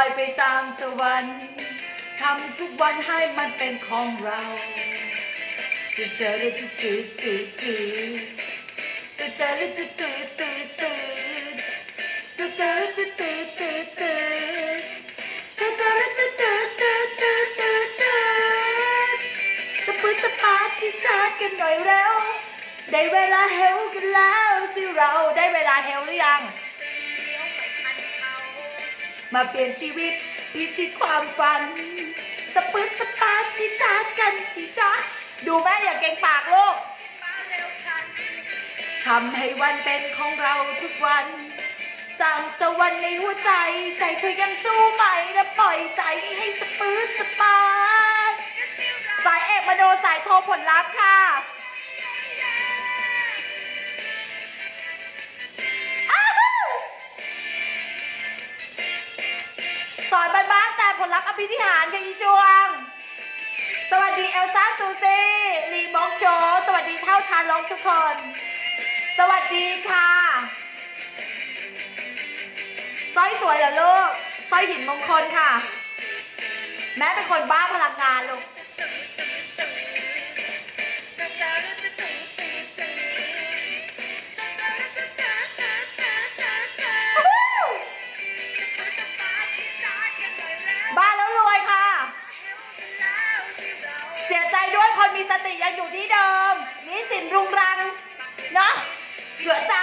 อยไปตามสวรรค์ทำทุกวันให้มันเป็นของเราจะเจอจืดจืดจืดจืดจะเจอจืดจืดจืดจืดจะเจอจืดจืดจืดจืดจะเจอจืดจืดจืดจืดจืดจืดสปืนสปาที่จัดกันหน่อยเร็วได้เวลาเฮลกันแล้วสิเราได้เวลาเฮลหรือยัง มาเปลี่ยนชีวิตพิชิตความฝัน สปืดสปาจิจ้ากันสิจ้าดูแม่อย่าเก่งปากลูกทำให้วันเป็นของเราทุกวันสร้างสวรรค์ในหัวใจ ใจเธอยังสู้ไหมและปล่อยใจให้สปืดสปาสายเอกมาโดสายโทรผลลัพธ์ค่ะ พิธิหารค่ะอีจวง สวัสดีเอลซ่าซูซี่ลีบ็อกโชว์สวัสดีเท่าทานลงทุกคน สวัสดีค่ะสร้อยสวยเหรอลูกสร้อยหินมงคลค่ะ แม่เป็นคนบ้าพลังงานลูก มีสติยังอยู่ที่เดิมนิสินรุงรังเนาะเหลือใจ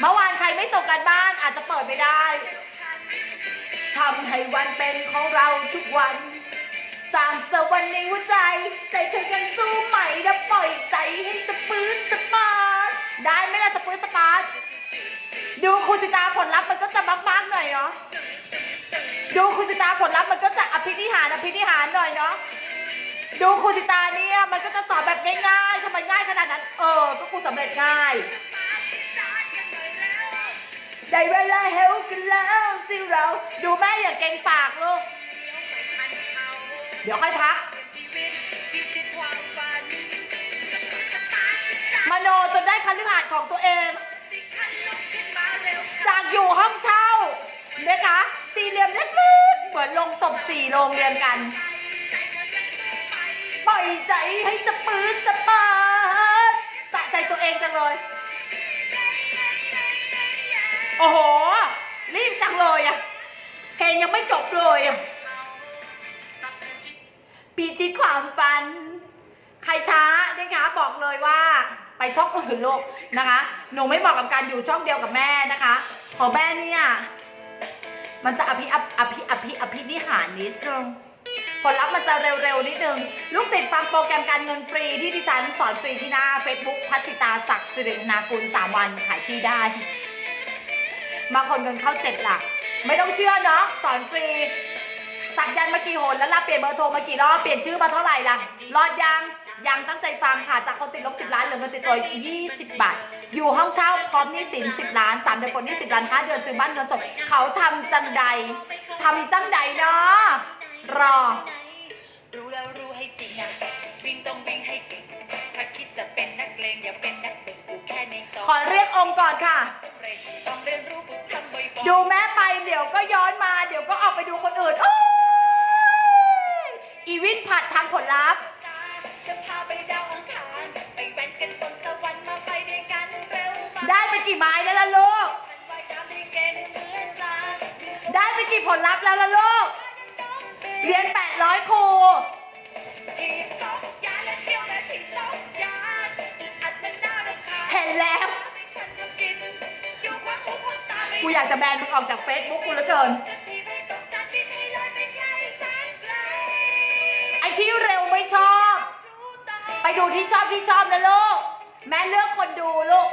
เมื่อวานใครไม่ส่งกันบ้านอาจจะเปิดไม่ได้ทำให้วันเป็นของเราทุกวันสร้างสวรรค์ในหัวใจ ใจเธอยังสู้ไหมและปล่อยใจให้สปื้ดสปาร์ตได้ไหมล่ะสปื้ดสปาร์ตดูคุณสิตาผลลัพธ์มันก็จะมากๆหน่อยเนาะ ดูคุณสิตาผลลัพธ์มันก็จะอภินิหารอภินิหารหน่อยเนาะดูคุณสิตาเนี่ยมันก็จะสอนแบบง่ายๆทำไมง่ายขนาดนั้น เออก็ครูสำเร็จง่ายได้เวลาเฮลกันแล้วสิเรา ดูแม่อย่าเก่งปากลูก เดี๋ยวค่อยพัก มโนจนได้คันฤหาสน์ของตัวเอง จากอยู่ห้องเช่า นะคะ สี่เหลี่ยมเล็กๆ เหมือนลงศพสี่โรงเรียนกัน ปล่อยใจให้สปืดสปาดสะใจตัวเองจังเลย โอ้โห รีบจังเลยอะเพลงยังไม่จบเลยอะปีจิตความฝัน ใครช้านะคะบอกเลยว่าไปช่องอื่นโลกนะคะ หนูไม่เหมาะกับการอยู่ช่องเดียวกับแม่นะคะ ขอแม่เนี่ย มันจะอภิอภิอภิอภิอภินิหารนิดนึงผลลัพธ์มันจะเร็วๆนิดนึง ลูกศิษย์ฟังโปรแกรมการเงินฟรีที่ดิฉันสอนฟรีที่หน้า Facebook พัสิตาศักดิ์สิรินากุล3วันขายที่ได้ มาคนเงินเข้าเจ็ดหลัก ไม่ต้องเชื่อเนาะสอนฟรี สักยันมากี่หนแล้วล่ะเปลี่ยนเบอร์โทรมากี่รอบเปลี่ยนชื่อมาเท่าไหร่ล่ะ รอดยัง ยังตั้งใจฟังค่ะ จากคนติดลบสิบล้านเหลือเงินติดตัว 20 บาท อยู่ห้องเช่าพร้อมหนี้สิน 10 ล้าน 3 เดือนผลหนี้ 10 ล้าน 5 เดือนซื้อบ้านเงินสด เขาทำจังใดทำจังใดเนาะรอ รู้แล้วรู้ให้จริงอะวิ่งต้องวิ่งให้เก่งถ้าคิดจะเป็นนักเลงอย่าเป็นนักเด็กอยู่แค่ในซอยขอเรียกองค์ก่อนค่ะสำเร็จต้องเรียนรู้ฝึกทำบ่อยๆดูแม่ไปเดี๋ยวก็ย้อนมา เดี๋ยวก็ออกไปดูคนอื่นโอ้ยอีวินผัดทางผลลัพธ์ จะพาไปดาวอังคารไปแว้นกันบนสวรรค์มาไปด้วยกันเร็วมาได้ไปกี่ไม้แล้วล่ะลูก ทันว่ายน้ำได้เก่งเหมือนปลาได้ไปกี่ผลลัพธ์แล้วล่ะลูกเรียน 800 ครูทีบตอกยาและเที่ยวและทีบตอกยาอัดมันน่ารำคาญเห็นแล้ว ไม่ทันก็กินอยู่ขวางหูขวางตาไม่กูอยากจะแบนมึงออกจากเฟซบุ๊กกูเหลือเกิน จะทีบให้ตกจานบินให้ลอยไปไกลแสนไกล ไอ้ที่เร็วไม่ชอบรู้ต่อ ไปดูที่ชอบที่ชอบนะลูก แม่เลือกคนดูลูก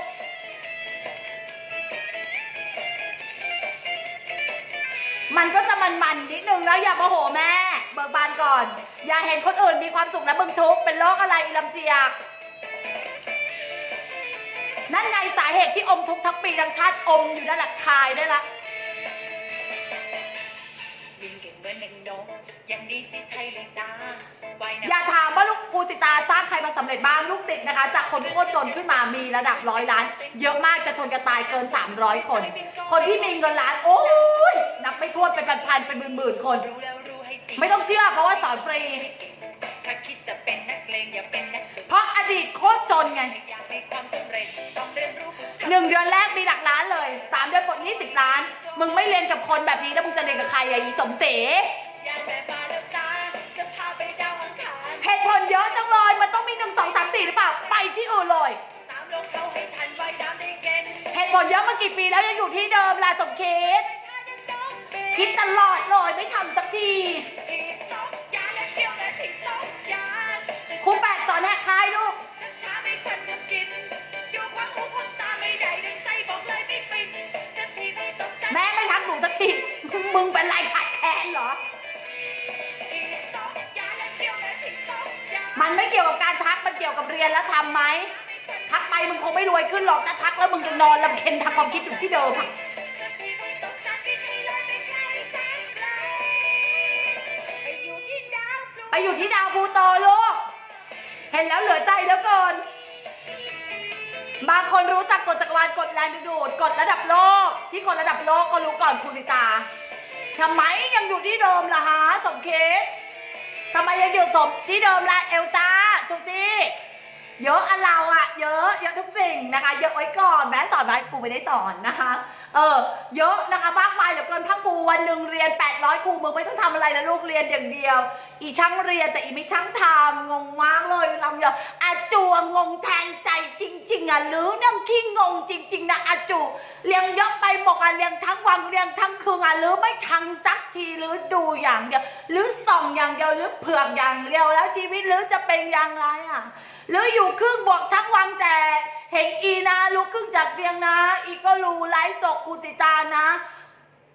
มันก็จะมันๆนิดนึงแล้วอย่าโมโหแม่ เบิกบานก่อน อย่าเห็นคนอื่นมีความสุขแล้วมึงทุกข์เป็นโรคอะไรอีลำเจียกนั่นไงสาเหตุที่อมทุกทั้งปีทั้งชาติอมอยู่นั่นแหละคายได้ละวิ่งเก่งเหมือนหนึ่งนกอย่างนี้สิใช่เลยจ้า อย่าถามว่าลูกครูสิตาสร้างใครมาสำเร็จบ้างลูกศิษย์นะคะ จากคนโคตรจนขึ้นมามีระดับร้อยล้าน เยอะมากจะชนกันตายเกิน 300 คน คนที่มีเงินล้านโอ้ยนับไม่ถ้วนเป็นพันๆเป็นหมื่นๆคนรู้แล้วรู้ให้จริงไม่ต้องเชื่อเพราะว่าสอนฟรีถ้าคิดจะเป็นนักเลงอย่าเป็นนักบุญเพราะอดีตโคตรจนไงอยากมีความสำเร็จต้องเรียนรู้ฝึกทำหนึ่งเดือนแรกมีหลักล้านเลยสามเดือนปลดหนี้สิบล้าน มึงไม่เรียนกับคนแบบนี้แล้วมึงจะเรียนกับใครอะอีสมเสย ตุผลเยอะจังเลย มันต้องมีหนึ่งสองสามสี่หรือเปล่า ไปที่อื่นเลยตามลงเขาให้ทันว่ายน้ำได้เก่งเหตุผลเยอะมากี่ปีแล้วยังอยู่ที่เดิมลาสมคิด คิดตลอดเลยไม่ทำสักทีทีสองยาและเที่ยวและทีสองยาครูแปดสอนแหกคายลูกช้าช้าไม่ทันก็กินอยู่ขวางหูขวางตาไม่ได้ดึงใจบอกเลยไม่ฟินจะทีไม่ตกใจแม่ไม่ทักหนูสักที มึงเป็นไรขาดแคลนเหรอ มันไม่เกี่ยวกับการทักมันเกี่ยวกับเรียนแล้วทำไหมทักไปมึงคงไม่รวยขึ้นหรอกแต่ทักแล้วมึงยังนอนลำเค็นทำความคิดอยู่ที่เดิมอะไปอยู่ที่ดาวพลูไปอยู่ที่ดาวพูโตลูก เห็นแล้วเหลือใจเหลือเกิน บางคนรู้จักกฎจักรวาลกฎแรงดึงดูดกฎระดับโลก ที่กฎระดับโลกก็รู้ก่อนคุณิตาทำไมยังอยู่ที่เดิมล่ะฮะสมคิด ทำไมยังอยู่สมที่เดิมล่ะเอลซ่าสุซี่ เยอะอะเราอะเยอะเยอะทุกสิ่งนะคะ เยอะไว้ก่อนแม้สอนไว้กูไม่ได้สอนนะคะ เออ เยอะนะคะมากมายเหลือเกินพังครูวันหนึ่งเรียน 800ครูมึงไม่ต้องทำอะไรนะลูกเรียนอย่างเดียว อีช่างเรียนแต่อีไม่ช่างทำงงมากเลยลำเดียวอาจูงงแทนใจจริง ๆอะหรือนั่งขี้งงจริง ๆนะอาจูเรียงเยอะไปบอกอะเรียงทั้งวันเรียงทั้งคืนอะหรือไม่ทังสักทีหรือดูอย่างเดียว หรือส่องอย่างเดียวหรือเผือกอย่างเดียวแล้วชีวิตหรือจะเป็นยังไงอะหรืออยู่ครึ่งบวกทั้งวันแต่เห็นอีนะลุกขึ้นจากเตียงนะ อีก็รู้ไลฟ์สดครูสิตานะ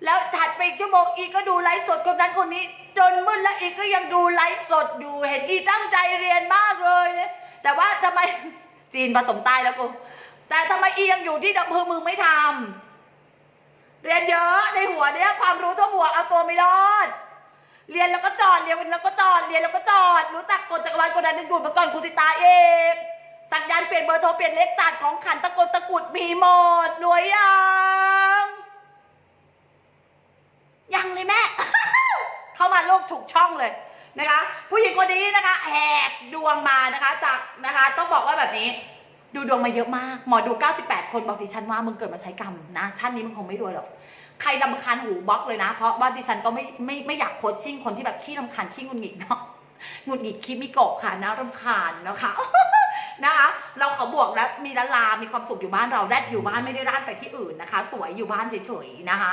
แล้วถัดไปอีกชั่วโมงอีก็ดูไลฟ์สดคนนั้นคนนี้ จนมืดแล้วอีก็ยังดูไลฟ์สดอยู่เห็นอีตั้งใจเรียนมากเลยแต่ว่าทำไมจีนผสมใต้แล้วกูแต่ทำไมอียังอยู่ที่ดับเพลิงมึงไม่ทำเรียนเยอะในหัวเนี้ยความรู้ทั่วหัวเอาตัวไม่รอด เรียนแล้วก็จอดเรียนแล้วก็จอดเรียนแล้วก็จอด รู้จักกฎจักรวาลกฎดันดึงดูดมาก่อนครูสิตาเองสัญญาณเปลี่ยนเบอร์โทรเปลี่ยนเลขศาสตร์ของขันตะกดตะกุดมีหมดรวยยังยังเลยแม่ เข้ามาโลกถูกช่องเลยนะคะ ผู้หญิงคนนี้นะคะแหกดวงมานะคะจากนะคะ ต้องบอกว่าแบบนี้ ดูดวงมาเยอะมาก หมอดู 98 คนบอกดิฉันว่ามึงเกิดมาใช้กรรมนะชาตินี้มึงคงไม่รวยหรอก ใครลำคาญหูบล็อกเลยนะ เพราะว่าดิฉันก็ไม่ไม่ไม่อยากโคชชิ่งคนที่แบบขี้ลำคาญขี้งุนหงิดเนาะหงุดหงิดคิมิโกะค่ะนะรำคาญนะคะนะคะเราขอบวกแล้วมีละลา มีความสุขอยู่บ้านเราแรดอยู่บ้านไม่ได้ราดไปที่อื่นนะคะ สวยอยู่บ้านเฉยๆนะคะ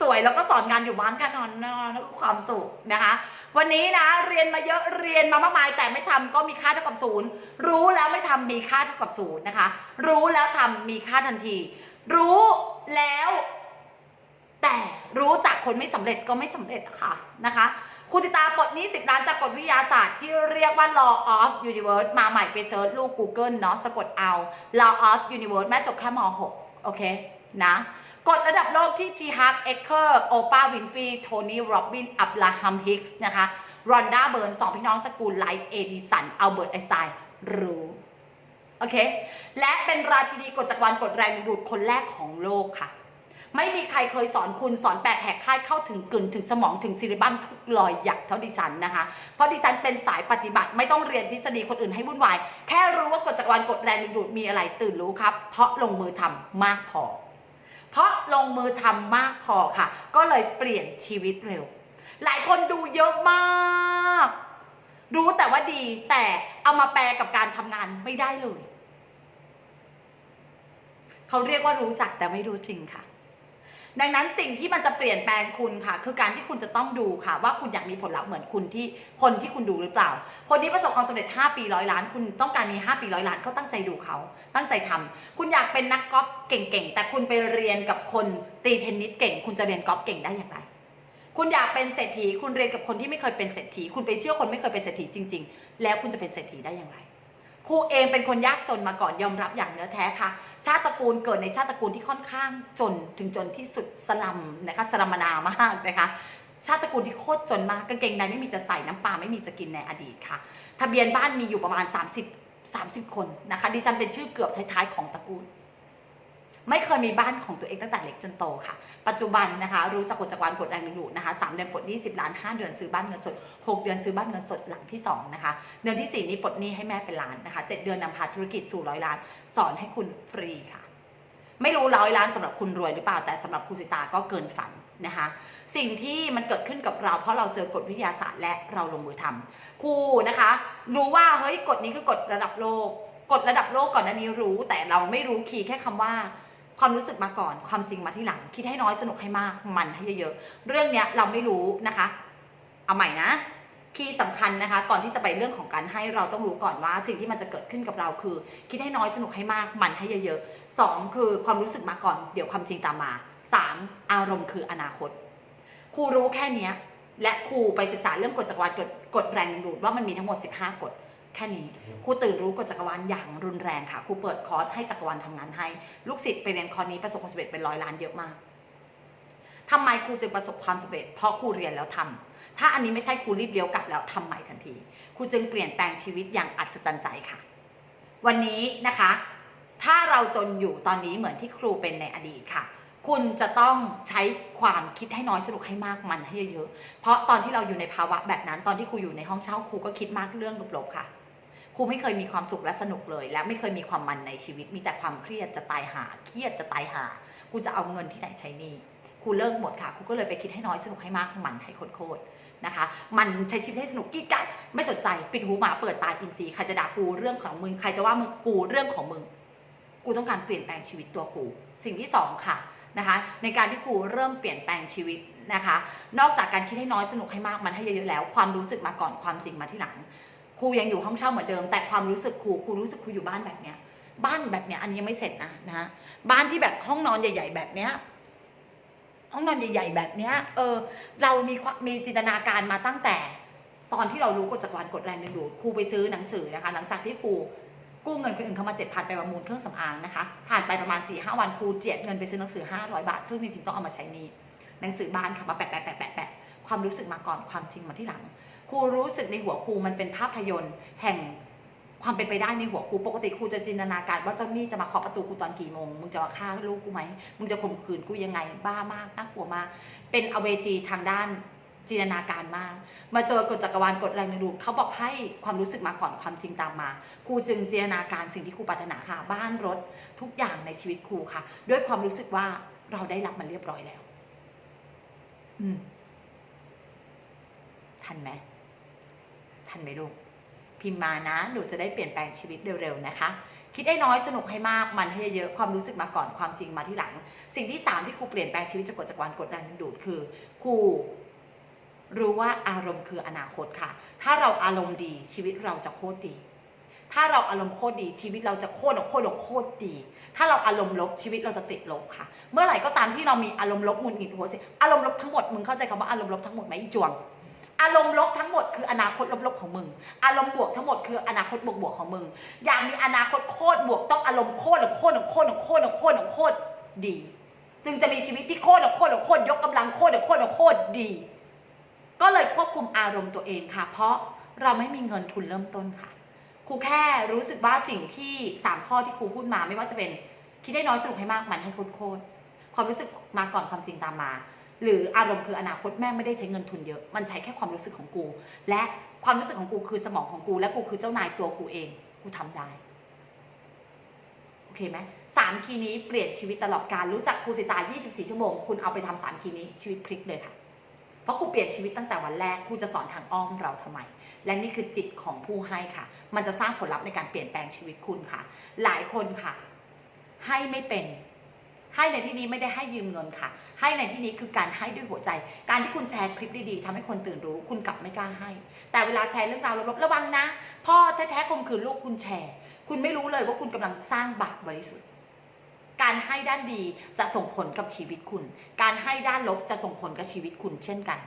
สวยแล้วก็สอนงานอยู่บ้านกันนอนนอนแล้วก็ความสุขนะคะ วันนี้นะเรียนมาเยอะเรียนมามากมาย แต่ไม่ทำก็มีค่าเท่ากับศูนย์รู้แล้วไม่ทำมีค่าเท่ากับศูนย์นะคะ รู้แล้วทำมีค่าทันที รู้แล้ว แต่รู้จากคนไม่สำเร็จก็ไม่สำเร็จค่ะนะคะครูติตาปลดนี้สิบล้านจากกฎวิทยาศาสตร์ที่เรียกว่า law of universe มาใหม่ไปเซิร์ชลูก Google เนาะสะกดเอา law of universe แม่จบแค่ม .6 โอเคนะกฎระดับโลกที่ T. Harv Eker โอปาวินฟีโทนี่โรบิน อับราฮัมฮิกส์นะคะรอนด้าเบิร์นสองพี่น้องตระกูลไลท์เอดิสันอัลเบิร์ตไอสไตน์รู้ โอเค และเป็นราชินีกฎจักรวาลกฎแรงดูดคนแรกของโลกค่ะ ไม่มีใครเคยสอนคุณสอนแปดแหกค่ายเข้าถึงกึ่นถึงสมองถึงซิลิบัมทุกรอยหยักเท่าดิฉันนะคะ เพราะดิฉันเป็นสายปฏิบัติไม่ต้องเรียนทฤษฎีคนอื่นให้วุ่นวาย แค่รู้ว่ากฎจักรวาลกฎแรงดูดมีอะไรตื่นรู้ครับ เพราะลงมือทำมากพอ เพราะลงมือทำมากพอค่ะ ก็เลยเปลี่ยนชีวิตเร็ว หลายคนดูเยอะมาก รู้แต่ว่าดีแต่เอามาแปลกับการทำงานไม่ได้เลย เขาเรียกว่ารู้จักแต่ไม่รู้จริงค่ะ ดังนั้นสิ่งที่มันจะเปลี่ยนแปลงคุณค่ะ คือการที่คุณจะต้องดูค่ะ ว่าคุณอยากมีผลลัพธ์เหมือนคุณที่คนที่คุณดูหรือเปล่า คนที่ประสบความสำเร็จ 5 ปีร้อยล้าน คุณต้องการมี 5 ปีร้อยล้านก็ตั้งใจดูเขา ตั้งใจทำคุณอยากเป็นนักกอล์ฟเก่งๆแต่คุณไปเรียนกับคนตีเทนนิสเก่ง คุณจะเรียนกอล์ฟเก่งได้อย่างไร คุณอยากเป็นเศรษฐี คุณเรียนกับคนที่ไม่เคยเป็นเศรษฐี คุณไปเชื่อคนไม่เคยเป็นเศรษฐีจริง ๆ แล้วคุณจะเป็นเศรษฐีได้อย่างไรครูเองเป็นคนยากจนมาก่อนยอมรับอย่างเนื้อแท้ค่ะ ชาติตระกูลเกิดในชาติตระกูลที่ค่อนข้างจนถึงจนที่สุดสลัมนะคะสลัมมานามากนะคะชาติตระกูลที่โคตรจนมากกางเกงในไม่มีจะใส่น้ำปลาไม่มีจะกินในอดีตค่ะ ทะเบียนบ้านมีอยู่ประมาณ 30 30 คนนะคะดิฉันเป็นชื่อเกือบท้ายๆของตระกูล ไม่เคยมีบ้านของตัวเองตั้งแต่เล็กจนโตค่ะ ปัจจุบันนะคะ รู้จักกฎจักรวาลกฎแรงดึงดูดนะคะสามเดือนปลดหนี้สิบล้านห้าเดือนซื้อบ้านเงินสดหกเดือนซื้อบ้านเงินสดหลังที่สองนะคะ เดือนที่สี่นี้ปลดหนี้ให้แม่เป็นล้านนะคะเจ็ดเดือนนำพาธุรกิจสู่ร้อยล้าน สอนให้คุณฟรีค่ะ ไม่รู้ร้อยล้านสำหรับคุณรวยหรือเปล่า แต่สำหรับคุณสิตาก็เกินฝันนะคะ สิ่งที่มันเกิดขึ้นกับเรา เพราะเราเจอกฎวิทยาศาสตร์และเราลงมือทำครูนะคะ รู้ว่าเฮ้ยกฎนี้คือกฎระดับโลกกฎระดับโลกก่อนหน้านี้รู้ แต่เราไม่รู้คีย์แค่คำว่า ความรู้สึกมาก่อน ความจริงมาที่หลัง คิดให้น้อยสนุกให้มาก มันให้เยอะๆ เรื่องเนี้ยเราไม่รู้นะคะ เอาใหม่นะคีย์สำคัญนะคะ ก่อนที่จะไปเรื่องของการให้เราต้องรู้ก่อนว่า สิ่งที่มันจะเกิดขึ้นกับเราคือ คิดให้น้อยสนุกให้มากมันให้เยอะๆสองคือความรู้สึกมาก่อน เดี๋ยวความจริงตามมาสามอารมณ์คืออนาคตครูรู้แค่เนี้ยและครูไปศึกษาเรื่องกฎจักรวาลกฎกฎแรงดึงดูดว่ามันมีทั้งหมด 15 กฎ แค่นี้ครูตื่นรู้กฎจักรวาลอย่างรุนแรงค่ะครูเปิดคอร์สให้จักรวาลทำงานให้ ลูกศิษย์ไปเรียนคอร์สนี้ประสบความสำเร็จเป็นร้อยล้านเยอะมากทำไมครูจึงประสบความสำเร็จเพราะครูเรียนแล้วทำถ้าอันนี้ไม่ใช่ครูรีบเลี้ยวกลับแล้วทำใหม่ทันทีครูจึงเปลี่ยนแปลงชีวิตอย่างอัศจรรย์ใจค่ะ วันนี้นะคะ ถ้าเราจนอยู่ตอนนี้เหมือนที่ครูเป็นในอดีตค่ะ คุณจะต้องใช้ความคิดให้น้อยสนุกให้มากมันให้เยอะๆเพราะตอนที่เราอยู่ในภาวะแบบนั้นตอนที่ครูอยู่ในห้องเช่าครูก็คิดมากเรื่องลบๆค่ะ ครูไม่เคยมีความสุขและสนุกเลย และไม่เคยมีความมันในชีวิต มีแต่ความเครียดจะตายหา เครียดจะตายหากูจะเอาเงินที่ไหนใช้นี่ครูเลิกหมดค่ะครูก็เลยไปคิดให้น้อยสนุกให้มากมันให้โคตรนะคะ มันใช้ชีวิตให้สนุกกี้กัดไม่สนใจปิดหูหมาเปิดตาอินทรีย์ใครจะด่ากูเรื่องของมึงใครจะว่ามึงกูเรื่องของมึงกูต้องการเปลี่ยนแปลงชีวิตตัวกู สิ่งที่สองค่ะนะคะในการที่ครูเริ่มเปลี่ยนแปลงชีวิตนะคะ นอกจากการคิดให้น้อยสนุกให้มากมันให้เยอะๆแล้ว ความรู้สึกมาก่อนความจริงมาที่หลัง รูยังอยู่ห้องเช่าเหมือนเดิม แต่ความรู้สึกครูครูรู้สึกครูอยู่บ้านแบบเนี้ย บ้านแบบเนี้ยอันนี้ยังไม่เสร็จนะนะฮะบ้านที่แบบห้องนอนใหญ่ ๆ แบบเนี้ยห้องนอนใหญ่ ๆ แบบเนี้ย เออ เรามีความมีจินตนาการมาตั้งแต่ ตอนที่เรารู้กฎจักรวาลกฎแรงดึงดูดครูไปซื้อหนังสือนะคะ หลังจากที่ครูกู้เงินคนอื่นเข้ามาเจ็ดพันไปประมูลเครื่องสำอางนะคะ ผ่านไปประมาณ4ี่ห้าวันครูเจียดเงินไปซื้อหนังสือ500บาท ซึ่งจริงๆต้องเอามาใช้นี้หนังสือบ้านค่ะมาแปะแปะแปะแปะแปะความรู้สึกมาก่อนความจริงมาที่หลัง ครูรู้สึกในหัวครูมันเป็นภาพยนตร์ แห่งความเป็นไปได้ในหัวครูปกติครูจะจินตนาการว่าเจ้าหนี้จะมาเคาะประตูกูตอนกี่โมงมึงจะมาฆ่าลูกกูไหมมึงจะข่มขืนกูยังไง บ้ามากน่ากลัวมาก เป็นอเวจีทางด้านจินตนาการมาก มาเจอกฎจักรวาลกฎแรงดึงดูดเขาบอกให้ความรู้สึกมาก่อนความจริงตามมาครูจึงจินตนาการสิ่งที่ครูปรารถนาค่ะ บ้านรถทุกอย่างในชีวิตครูค่ะ ด้วยความรู้สึกว่าเราได้รับมันเรียบร้อยแล้ว อืมทันไหม ทันไหมลูก พิมพ์มานะ หนูจะได้เปลี่ยนแปลงชีวิตเร็วๆนะคะ คิดให้น้อยสนุกให้มากมันให้เยอะๆความรู้สึกมาก่อนความจริงมาที่หลัง สิ่งที่สามที่ครูเปลี่ยนแปลงชีวิตจากกฎจักรวาลกดแรงดึงดูดคือครูรู้ว่าอารมณ์คืออนาคตค่ะ ถ้าเราอารมณ์ดีชีวิตเราจะโคตรดี ถ้าเราอารมณ์โคตรดี ชีวิตเราจะโคตรโคตรโคตรดี ถ้าเราอารมณ์ลบชีวิตเราจะติดลบค่ะ เมื่อไหร่ก็ตามที่เรามีอารมณ์ลบหงุดหงิดหัวเสียอารมณ์ลบทั้งหมดมึงเข้าใจคำว่าอารมณ์ลบทั้งหมดไหมจวง อารมณ์ลบทั้งหมดคืออนาคตลบๆของมึง อารมณ์บวกทั้งหมดคืออนาคตบวกๆของมึง อยากมีอนาคตโคตรบวกต้องอารมณ์โคตรโคตรโคตรโคตรโคตรโคตรดี จึงจะมีชีวิตที่โคตรโคตรโคตรยกกำลังโคตรโคตรโคตรดี ก็เลยควบคุมอารมณ์ตัวเองค่ะ เพราะเราไม่มีเงินทุนเริ่มต้นค่ะครูแค่รู้สึกว่าสิ่งที่สามข้อที่ครูพูดมาไม่ว่าจะเป็นคิดให้น้อยสนุกให้มากมันให้โคตรความรู้สึกมาก่อนความจริงตามมา หรืออารมณ์คืออนาคตแม่งไม่ได้ใช้เงินทุนเยอะ มันใช้แค่ความรู้สึกของกู และความรู้สึกของกูคือสมองของกู และกูคือเจ้านายตัวกูเอง กูทำได้ โอเคไหมสามคีย์นี้เปลี่ยนชีวิตตลอดการรู้จักครูสิตา 24 ชั่วโมง คุณเอาไปทำสามคีย์นี้ชีวิตพลิกเลยค่ะ เพราะครูเปลี่ยนชีวิตตั้งแต่วันแรกครูจะสอนทางอ้อมเราทำไม และนี่คือจิตของผู้ให้ค่ะ มันจะสร้างผลลัพธ์ในการเปลี่ยนแปลงชีวิตคุณค่ะ หลายคนค่ะ ให้ไม่เป็น ให้ในที่นี้ไม่ได้ให้ยืมเงินค่ะ ให้ในที่นี้คือการให้ด้วยหัวใจ การที่คุณแชร์คลิปดีๆทำให้คนตื่นรู้ คุณกลับไม่กล้าให้ แต่เวลาแชร์เรื่องราวลบๆระวังนะ พ่อแท้ๆข่มขืนลูกคุณแชร์ คุณไม่รู้เลยว่าคุณกำลังสร้างบาปบริสุทธิ์ การให้ด้านดีจะส่งผลกับชีวิตคุณ การให้ด้านลบจะส่งผลกับชีวิตคุณเช่นกัน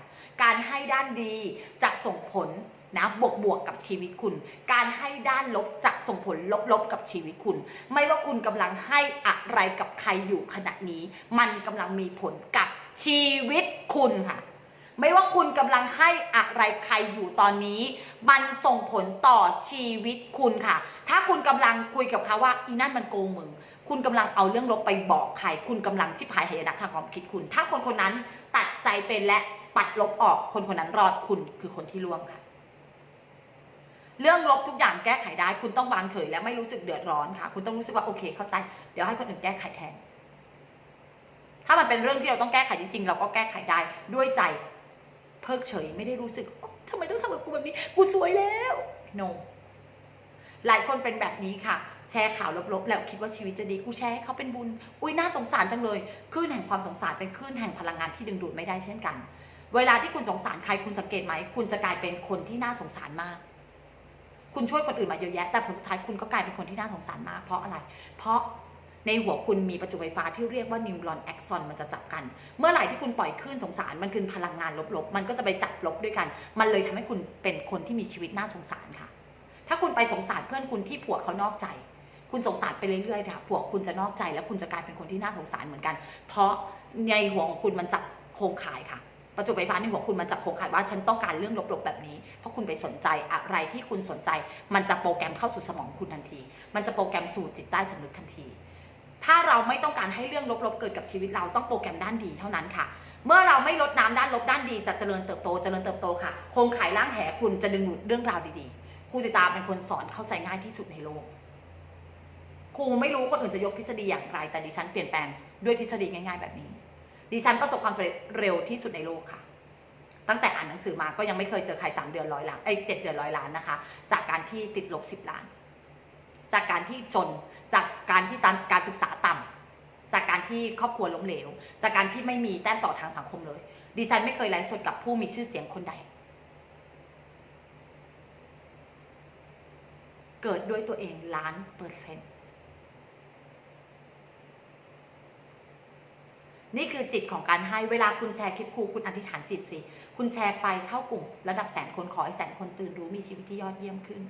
การให้ด้านดีจะส่งผล นะบวกบวกๆกับชีวิตคุณ การให้ด้านลบจะส่งผลลบๆกับชีวิตคุณ ไม่ว่าคุณกำลังให้อะไรกับใครอยู่ขณะนี้ มันกำลังมีผลกับชีวิตคุณค่ะไม่ว่าคุณกำลังให้อะไรใครอยู่ตอนนี้ มันส่งผลต่อชีวิตคุณค่ะ ถ้าคุณกำลังคุยกับเขาว่าอีนั่นมันโกงมึง คุณกำลังเอาเรื่องลบไปบอกใคร คุณกำลังชิบหายหายนะทางความคิดคุณ ถ้าคนคนนั้นตัดใจเป็นและปัดลบออก คนคนนั้นรอดคุณคือคนที่ร่วมค่ะ เรื่องลบทุกอย่างแก้ไขได้ คุณต้องวางเฉยและไม่รู้สึกเดือดร้อนค่ะ คุณต้องรู้สึกว่าโอเค เข้าใจ เดี๋ยวให้คนอื่นแก้ไขแทน ถ้ามันเป็นเรื่องที่เราต้องแก้ไขจริงๆ เราก็แก้ไขได้ด้วยใจ เพิกเฉยไม่ได้รู้สึกทำไมต้องทำกับกูแบบนี้ กูสวยแล้ว no หลายคนเป็นแบบนี้ค่ะ แชร์ข่าวลบๆ แล้วคิดว่าชีวิตจะดีกูแชร์ให้เขาเป็นบุญ อุ้ยน่าสงสารจังเลยคลื่นแห่งความสงสารเป็นคลื่นแห่งพลังงานที่ดึงดูดไม่ได้เช่นกัน เวลาที่คุณสงสารใครคุณสังเกตไหม คุณจะกลายเป็นคนที่น่าสงสารมาก คุณช่วยคนอื่นมาเยอะแยะ แต่ผลสุดท้ายคุณก็กลายเป็นคนที่น่าสงสารมาก เพราะอะไร เพราะในหัวคุณมีประจุไฟฟ้าที่เรียกว่านิวรอนแอคซอนมันจะจับกัน เมื่อไหร่ที่คุณปล่อยคลื่นสงสาร มันคือพลังงานลบๆ มันก็จะไปจับลบด้วยกัน มันเลยทำให้คุณเป็นคนที่มีชีวิตน่าสงสารค่ะ ถ้าคุณไปสงสารเพื่อนคุณที่ผัวเขานอกใจ คุณสงสารไปเรื่อยๆค่ะผัวคุณจะนอกใจ แล้วคุณจะกลายเป็นคนที่น่าสงสารเหมือนกัน เพราะในหัวของคุณมันจับโครงข่ายค่ะ ประจุไฟฟ้าในหัวคุณมันจับโครงข่ายว่าฉันต้องการเรื่องลบๆแบบนี้ เพราะคุณไปสนใจอะไรที่คุณสนใจ มันจะโปรแกรมเข้าสู่สมองคุณทันที มันจะโปรแกรมสู่จิตใต้สำนึกทันที ถ้าเราไม่ต้องการให้เรื่องลบๆเกิดกับชีวิตเราต้องโปรแกรมด้านดีเท่านั้นค่ะ เมื่อเราไม่ลดน้ำด้านลบด้านดีจะเจริญเติบโตเจริญเติบโตค่ะโครงข่ายร่างแหคุณจะดึงดูดเรื่องราวดีๆครูสิตาเป็นคนสอนเข้าใจง่ายที่สุดในโลกครูไม่รู้คนอื่นจะยกทฤษฎีอย่างไร แต่ดิฉันเปลี่ยนแปลงด้วยทฤษฎีง่าย ๆ แบบนี้ ดิฉันประสบความสำเร็จเร็วที่สุดในโลกค่ะ ตั้งแต่อ่านหนังสือมาก็ยังไม่เคยเจอใครสามเดือนร้อยล้านไอ้เจ็ดเดือนร้อยล้านนะคะ จากการที่ติดลบสิบล้าน จากการที่จนจากการที่การศึกษาต่ำจากการที่ครอบครัวล้มเหลว จากการที่ไม่มีแต้มต่อทางสังคมเลย ดิฉันไม่เคยไลฟ์สดกับผู้มีชื่อเสียงคนใด เกิดด้วยตัวเองล้านเปอร์เซ็นต์ นี่คือจิตของการให้เวลาคุณแชร์คลิปครูคุณอธิษฐานจิตสิ คุณแชร์ไปเข้ากลุ่ม ระดับแสนคนขอให้แสนคนตื่นรู้มีชีวิตที่ยอดเยี่ยมขึ้น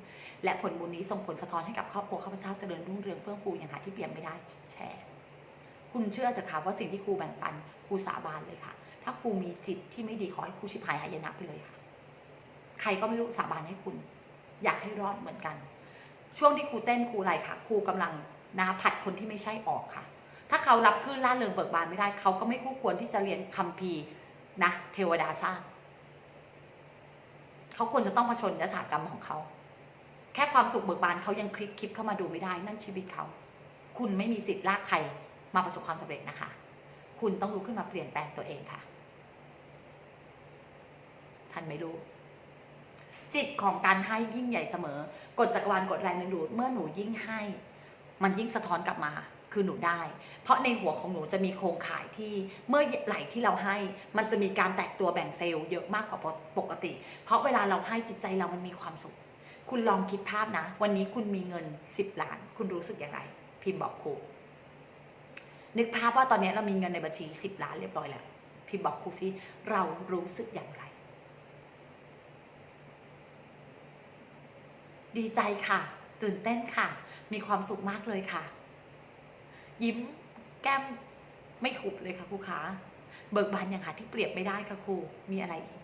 และผลบุญนี้ส่งผลสะท้อนให้กับครอบครัวข้าพเจ้าเจริญรุ่งเรืองเฟื่องฟูอย่างหาที่เปรียบไม่ได้แชร์ คุณเชื่อจะค่ะว่าสิ่งที่ครูแบ่งปันครูสาบานเลยค่ะ ถ้าครูมีจิตที่ไม่ดีขอให้ครูชิบหายหายนะไปเลยค่ะ ใครก็ไม่รู้สาบานให้คุณ อยากให้รอดเหมือนกัน ช่วงที่ครูเต้นครูอะไรค่ะครูกำลังนะคะผัดคนที่ไม่ใช่ออกค่ะ ถ้าเขารับคลื่นล่าเริงเบิกบานไม่ได้ เขาก็ไม่คู่ควรที่จะเรียนคัมภีร์นะเทวดาสร้างเขาควรจะต้องมาชนยถากรรมของเขา แค่ความสุขเบิกบานเขายังคลิกคลิปเข้ามาดูไม่ได้นั่นชีวิตเขา คุณไม่มีสิทธิ์ลากใครมาประสบความสำเร็จนะคะ คุณต้องลุกขึ้นมาเปลี่ยนแปลงตัวเองค่ะท่านไม่รู้ จิตของการให้ยิ่งใหญ่เสมอ กฎจักรวาลกฎแรงดึงดูดเมื่อหนูยิ่งให้ มันยิ่งสะท้อนกลับมา คือหนูได้ เพราะในหัวของหนูจะมีโครงข่ายที่เมื่อไหร่ที่เราให้ มันจะมีการแตกตัวแบ่งเซลล์เยอะมากกว่าปกติ เพราะเวลาเราให้จิตใจเรามันมีความสุข คุณลองคิดภาพนะ วันนี้คุณมีเงิน 10 ล้าน คุณรู้สึกอย่างไร พิมพ์บอกครูนึกภาพว่าตอนนี้เรามีเงินในบัญชี 10 ล้านเรียบร้อยแล้ว พิมพ์บอกครูซิเรารู้สึกอย่างไร ดีใจค่ะ ตื่นเต้นค่ะ มีความสุขมากเลยค่ะ ยิ้มแก้มไม่หุบเลยค่ะครูขาเบิกบานอย่างหาที่เปรียบไม่ได้ค่ะครูมีอะไรอีก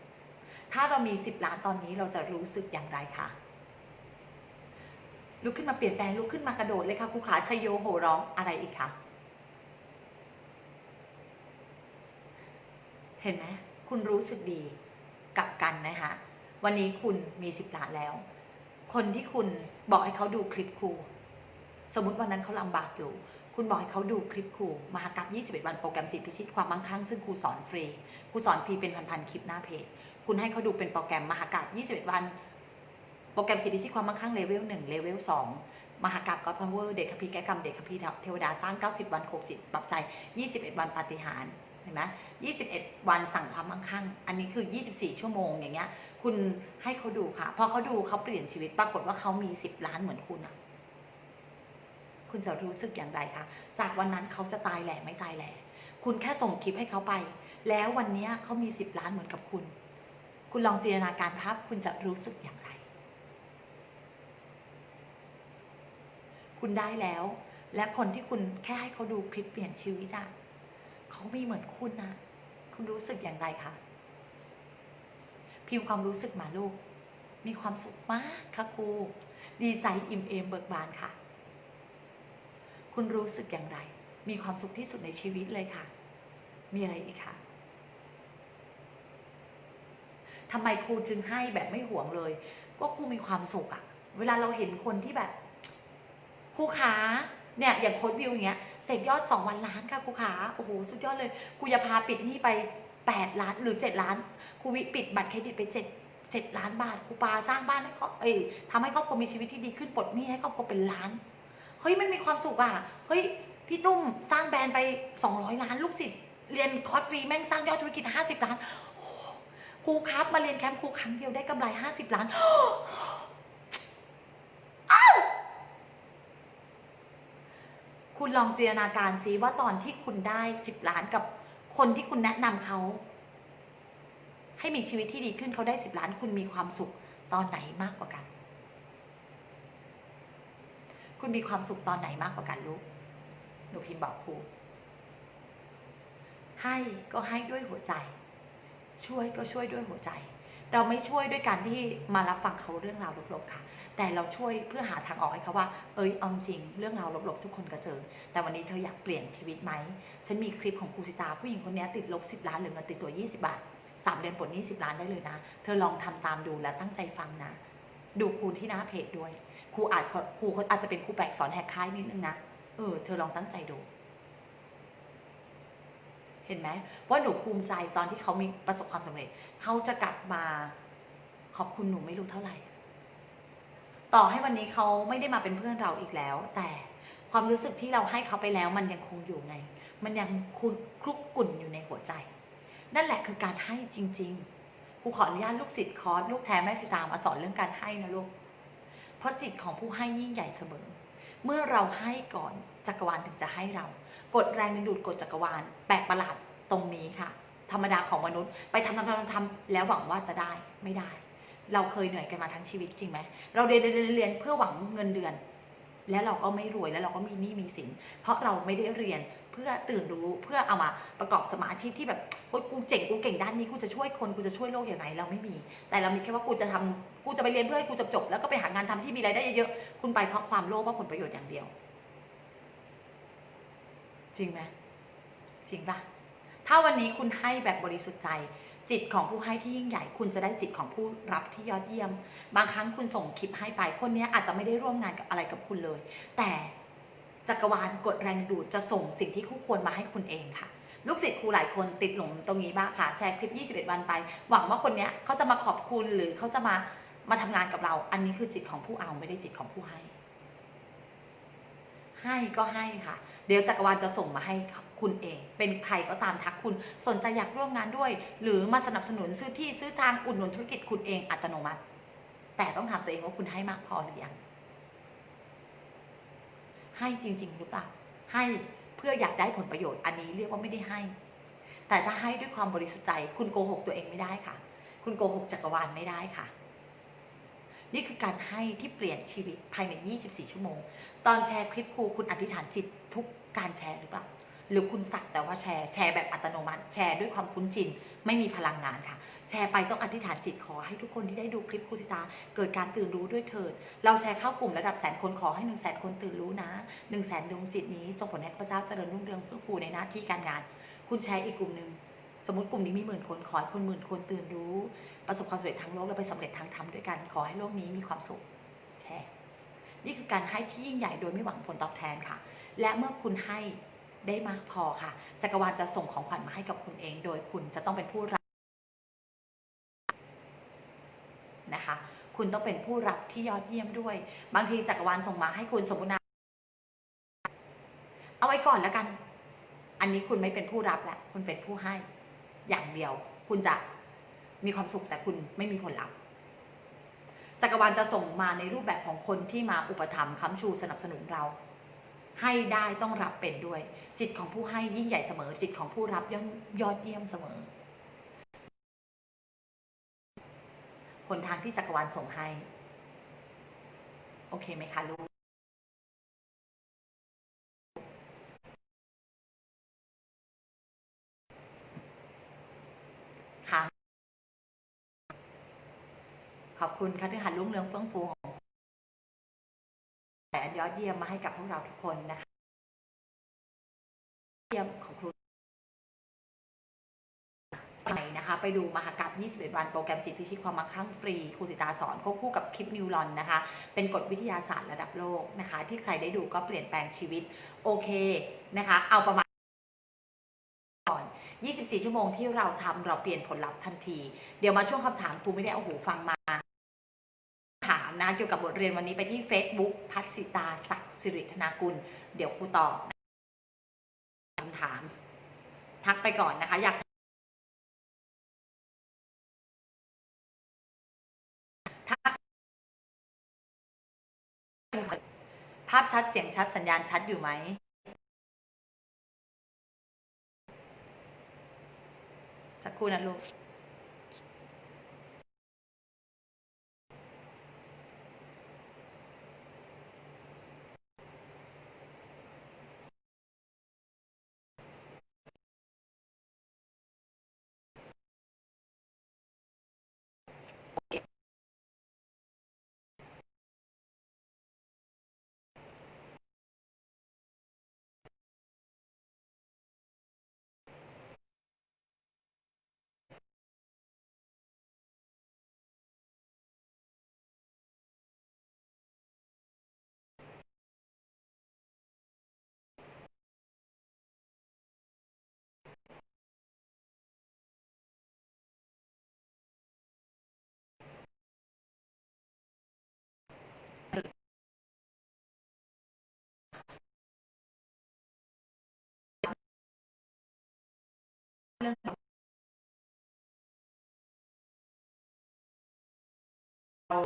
ถ้าเรามีสิบล้านตอนนี้เราจะรู้สึกอย่างไรคะลุกขึ้นมาเปลี่ยนแปลงลุกขึ้นมากระโดดเลยค่ะครูขาชัยโยโหร้องอะไรอีกคะเห็นไหมคุณรู้สึกดีกับกันนะคะวันนี้คุณมีสิบล้านแล้ว คนที่คุณบอกให้เขาดูคลิปครู สมมติวันนั้นเขาลำบากอยู่ คุณบอกให้เขาดูคลิปครูมหากรรม21 วันโปรแกรมจิตพิชิตความมั่งคั่งซึ่งครูสอนฟรี ครูสอนฟรีเป็นพันๆคลิปหน้าเพจ คุณให้เขาดูเป็นโปรแกรมมหากรรม21 วัน โปรแกรมจิตพิชิตความมั่งคั่งเลเวล1เลเวล2มหากรรมก็พาวเวอร์เด็กคพีแก้กรรมเด็กคพีเทวดาสร้าง 90 วันโคกจิตปรับใจ 21 วันปาฏิหาริย์เห็นไหม21วันสั่งความมั่งคั่ง อันนี้คือ24ชั่วโมงอย่างเงี้ย คุณให้เขาดูค่ะ พอเขาดูเขาเปลี่ยนชีวิต ปรากฏว่าเขามี10ล้านเหมือนคุณอะ คุณจะรู้สึกอย่างไรคะจากวันนั้นเขาจะตายแหล่ไม่ตายแหล่คุณแค่ส่งคลิปให้เขาไป แล้ววันนี้เขามี10ล้านเหมือนกับคุณ คุณลองจินตนาการภาพคุณจะรู้สึกอย่างไร คุณได้แล้ว และคนที่คุณแค่ให้เขาดูคลิปเปลี่ยนชีวิตอะเขามีเหมือนคุณนะ คุณรู้สึกอย่างไรคะพิมพ์ความรู้สึกมาลูก มีความสุขมากค่ะครู ดีใจอิ่มเอมเบิกบานค่ะ คุณรู้สึกอย่างไร มีความสุขที่สุดในชีวิตเลยค่ะ มีอะไรอีกคะทำไมครูจึงให้แบบไม่ห่วงเลย ก็ครูมีความสุขอะเวลาเราเห็นคนที่แบบ ครูขาเนี่ยอย่างโค้ดวิวอย่างเงี้ยเสกยอดสองวันล้านค่ะครูขาโอ้โหสุดยอดเลยครูจะพาปิดหนี้ไปแปดล้านหรือเจ็ดล้านครูวิปิดบัตรเครดิตไปเจ็ดเจ็ดล้านบาทครูปาสร้างบ้านให้ครอบเอ้ยทำให้ครอบครัวมีชีวิตที่ดีขึ้นปลดหนี้ให้ครอบครัวเป็นล้าน เฮ้ยมันมีความสุขอะเฮ้ยพี่ตุ้มสร้างแบรนด์ไป 200 ล้านลูกศิษย์เรียนคอร์สฟรีแม่งสร้างยอดธุรกิจ 50 ล้านโอ้โหครูครับมาเรียนแคมป์ครูครั้งเดียวได้กำไร 50 ล้านอ้าวคุณลองจินตนาการซิว่าตอนที่คุณได้ 10 ล้านกับคนที่คุณแนะนำเขาให้มีชีวิตที่ดีขึ้นเขาได้ 10 ล้านคุณมีความสุขตอนไหนมากกว่ากัน คุณมีความสุขตอนไหนมากกว่ากันลูกหนูพิมพ์บอกครูให้ก็ให้ด้วยหัวใจ ช่วยก็ช่วยด้วยหัวใจ เราไม่ช่วยด้วยการที่มารับฟังเขาเรื่องราวลบๆค่ะ แต่เราช่วยเพื่อหาทางออกให้เขาว่า เอ้ยเอาจริง เรื่องราวลบๆทุกคนก็เจอ แต่วันนี้เธออยากเปลี่ยนชีวิตไหม ฉันมีคลิปของครูสิตา ผู้หญิงคนนี้ติดลบ 10 ล้านหรือเงินติดตัว 20 บาทสามเดือนปลดนี้ 10 ล้านได้เลยนะ เธอลองทำตามดูและตั้งใจฟังนะ ดูครูที่หน้าเพจด้วย ครูอาจครูเขาอาจจะเป็นครูแปลกสอนแหกค่ายนิดนึงนะเออเธอลองตั้งใจดู เห็นไหมว่าหนูภูมิใจตอนที่เขามีประสบความสำเร็จเขาจะกลับมาขอบคุณหนูไม่รู้เท่าไหร่ ต่อให้วันนี้เขาไม่ได้มาเป็นเพื่อนเราอีกแล้ว แต่ความรู้สึกที่เราให้เขาไปแล้ว มันยังคงอยู่ใน มันยังคุณคลุกกลุ่นอยู่ในหัวใจ นั่นแหละคือการให้จริง ๆครูขออนุญาตลูกศิษย์คอร์สลูกแท้แม่สิตามาสอนเรื่องการให้นะลูก เพราะจิตของผู้ให้ยิ่งใหญ่เสมอ เมื่อเราให้ก่อนจักรวาลถึงจะให้เรา กดแรงดึงดูดกดจักรวาลแปลกประหลาดตรงนี้ค่ะ ธรรมดาของมนุษย์ ไปทำทำทำทำแล้วหวังว่าจะได้ไม่ได้ เราเคยเหนื่อยกันมาทั้งชีวิตจริงไหมเราเรียนเรียนเรียนเรียนเพื่อหวังเงินเดือน แล้วเราก็ไม่รวยแล้วเราก็มีหนี้มีสิน เพราะเราไม่ได้เรียน เพื่อตื่นรู้เพื่อเอามาประกอบสมาชีพที่แบบโอ๊ยกูเจ๋งกูเก่งด้านนี้กูจะช่วยคนกูจะช่วยโลกอย่างไรเราไม่มี แต่เรามีแค่ว่ากูจะทำกูจะไปเรียนเพื่อให้กูจบจบแล้วก็ไปหางานทำที่มีรายได้เยอะๆคุณไปเพราะความโลภเพราะผลประโยชน์อย่างเดียว จริงไหมจริงปะถ้าวันนี้คุณให้แบบบริสุทธิ์ใจจิตของผู้ให้ที่ยิ่งใหญ่ คุณจะได้จิตของผู้รับที่ยอดเยี่ยม บางครั้งคุณส่งคลิปให้ไปคนนี้อาจจะไม่ได้ร่วมงานกับอะไรกับคุณเลย แต่ จักรวาลกดแรงดูดจะส่งสิ่งที่คู่ควรมาให้คุณเองค่ะ ลูกศิษย์ครูหลายคนติดหลงตรงนี้บ้างค่ะ แชร์คลิป 21 วันไป หวังว่าคนเนี้ยเขาจะมาขอบคุณหรือเขาจะมามาทำงานกับเรา อันนี้คือจิตของผู้เอาไม่ได้จิตของผู้ให้ ให้ก็ให้ค่ะ เดี๋ยวจักรวาลจะส่งมาให้คุณเอง เป็นใครก็ตามทักคุณสนใจอยากร่วมงานด้วย หรือมาสนับสนุนซื้อที่ซื้อทางอุดหนุนธุรกิจคุณเองอัตโนมัติ แต่ต้องถามตัวเองว่าคุณให้มากพอหรือยัง ให้จริง ๆ หรือเปล่า ให้เพื่ออยากได้ผลประโยชน์ อันนี้เรียกว่าไม่ได้ให้ แต่ถ้าให้ด้วยความบริสุทธิ์ใจ คุณโกหกตัวเองไม่ได้ค่ะ คุณโกหกจักรวาลไม่ได้ค่ะ นี่คือการให้ที่เปลี่ยนชีวิตภายใน 24 ชั่วโมง ตอนแชร์คลิปครูคุณอธิษฐานจิตทุกการแชร์หรือเปล่า หรือคุณสักแต่ว่าแชร์แชร์แบบอัตโนมัติ แชร์ด้วยความคุ้นชิน ไม่มีพลังงานค่ะ แชร์ไปต้องอธิษฐานจิตขอให้ทุกคนที่ได้ดูคลิปครูสิตาเกิดการตื่นรู้ด้วยเถิด เราแชร์เข้ากลุ่มระดับแสนคนขอให้หนึ่งแสนคนตื่นรู้นะหนึ่งแสนดวงจิตนี้ส่งผลให้ข้าพเจ้าเจริญรุ่งเรืองเฟื่องฟูในหน้าที่การงาน คุณแชร์อีกกลุ่มหนึ่งสมมติกลุ่มนี้มีหมื่นคนขอให้คนหมื่นคนตื่นรู้ ประสบความสำเร็จทางโลกและไปสำเร็จทางธรรมด้วยกันขอให้โลกนี้มีความสุขแชร์นี่คือการให้ที่ยิ่งใหญ่โดยไม่หวังผลตอบแทนค่ะ และเมื่อคุณให้ ได้มากพอค่ะ จักรวาลจะส่งของขวัญมาให้กับคุณเอง โดยคุณจะต้องเป็นผู้รับนะคะ คุณต้องเป็นผู้รับที่ยอดเยี่ยมด้วย บางทีจักรวาลส่งมาให้คุณสมมุตินะเอาไว้ก่อนแล้วกัน อันนี้คุณไม่เป็นผู้รับแล้วคุณเป็นผู้ให้ อย่างเดียว คุณจะมีความสุขแต่คุณไม่มีผลลัพธ์จักรวาลจะส่งมาในรูปแบบของคนที่มาอุปถัมภ์ค้ำชูสนับสนุนเรา ให้ได้ต้องรับเป็นด้วย จิตของผู้ให้ยิ่งใหญ่เสมอ จิตของผู้รับยอมยอดเยี่ยมเสมอหนทางที่จักรวาลส่งให้ โอเคไหมคะลูกค่ะอบคุณค่ะที่หันรุ่งเรืองเฟื่องฟูง ยอดเยี่ยมมาให้กับพวกเราทุกคนนะคะเยี่ยมของครูไหนนะคะ ไปดูมหากรรม21 วันโปรแกรมจิตพิชิตความมั่งคั่งฟรีครูสิตาสอนควบคู่กับคลิปนิวรอนนะคะ เป็นกฎวิทยาศาสตร์ระดับโลกนะคะ ที่ใครได้ดูก็เปลี่ยนแปลงชีวิตโอเคนะคะ เอาประมาณก่อน 24 ชั่วโมงที่เราทำเราเปลี่ยนผลลัพธ์ทันที เดี๋ยวมาช่วงคำถามครูไม่ได้เอาหูฟังมา นะเกี่ยวกับบทเรียนวันนี้ไปที่ Facebook พัสสิตาศักดิ์สิริธนากุล เดี๋ยวครูตอบคำถาม ทักไปก่อนนะคะ อยากทักภาพชัดเสียงชัดสัญญาณชัดอยู่ไหมสักครู่นะลูก เรื่องเรา